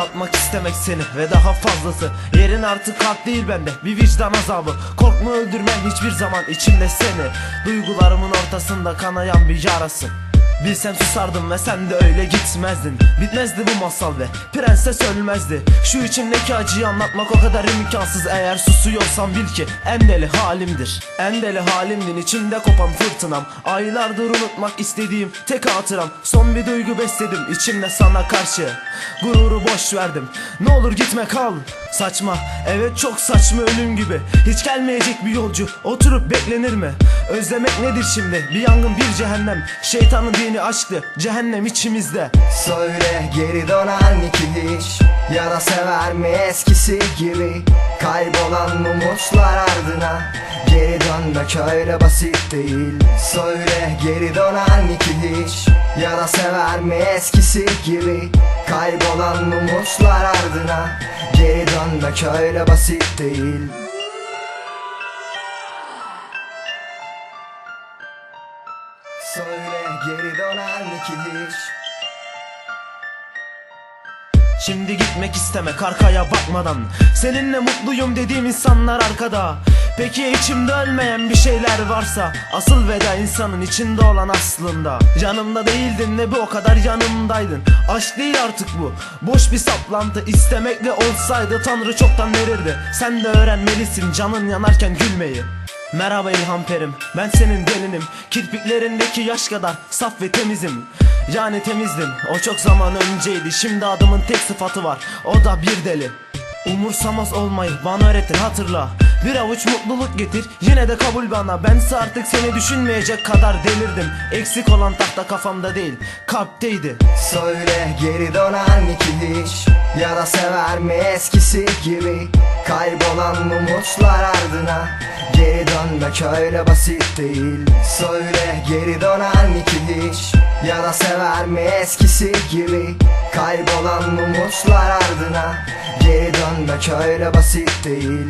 anlatmak istemek seni ve daha fazlası. Yerin artık kalp değil bende bir vicdan azabı. Korkma öldürmem hiçbir zaman içimde seni. Duygularımın ortasında kanayan bir yarasın Bilsem susardım ve sen de öyle gitmezdin. Bitmezdi bu masal ve prenses ölmezdi. Şu içimdeki acıyı anlatmak o kadar imkansız. Eğer susuyorsam bil ki en deli halimdir. En deli halimdin içimde kopan fırtınam. Aylardır unutmak istediğim tek hatıram. Son bir duygu besledim içimde sana karşı. Gururu boş verdim. Ne olur gitme kal Saçma evet çok saçma ölüm gibi. Hiç gelmeyecek bir yolcu oturup beklenir mi? Özlemek nedir şimdi? Bir yangın bir cehennem. Şeytanın dini aşktı cehennem içimizde. Söyle geri döner mi ki hiç Ya da sever mi eskisi gibi? Kaybolan umutlar ardına. Geri dönmek öyle basit değil. Söyle geri döner mi ki hiç Ya da sever mi eskisi gibi Kaybolan umutlar ardına Geri dönmek öyle basit değil. Söyle geri döner mi ki hiç? Şimdi gitmek istemek arkaya bakmadan. Seninle mutluyum dediğim insanlar arkada Peki içimde ölmeyen bir şeyler varsa? Asıl veda insanın içinde olan aslında. Yanımda değildin ve bu o kadar yanımdaydın. Aşk değil artık bu. Boş bir saplantı istemekle olsaydı Tanrı çoktan verirdi. Sen de öğrenmelisin canın yanarken gülmeyi. Merhaba İlham Perim ben senin gelinim. Kirpiklerindeki yaş kadar saf ve temizim. Yani temizdin o çok zaman önceydi. Şimdi adımın tek sıfatı var. O da bir deli. Umursamaz olmayı bana öğretin hatırla Bir avuç mutluluk getir yine de kabul bana. Bense artık seni düşünmeyecek kadar delirdim. Eksik olan tahta kafamda değil kalpteydi. Söyle geri döner mi hiç Ya da sever mi eskisi gibi? Kaybolan umutlar ardına. Geri dönmek öyle basit değil. Söyle geri döner mi hiç Ya da sever mi eskisi gibi? Kaybolan umutlar ardına. Geri dönmek öyle basit değil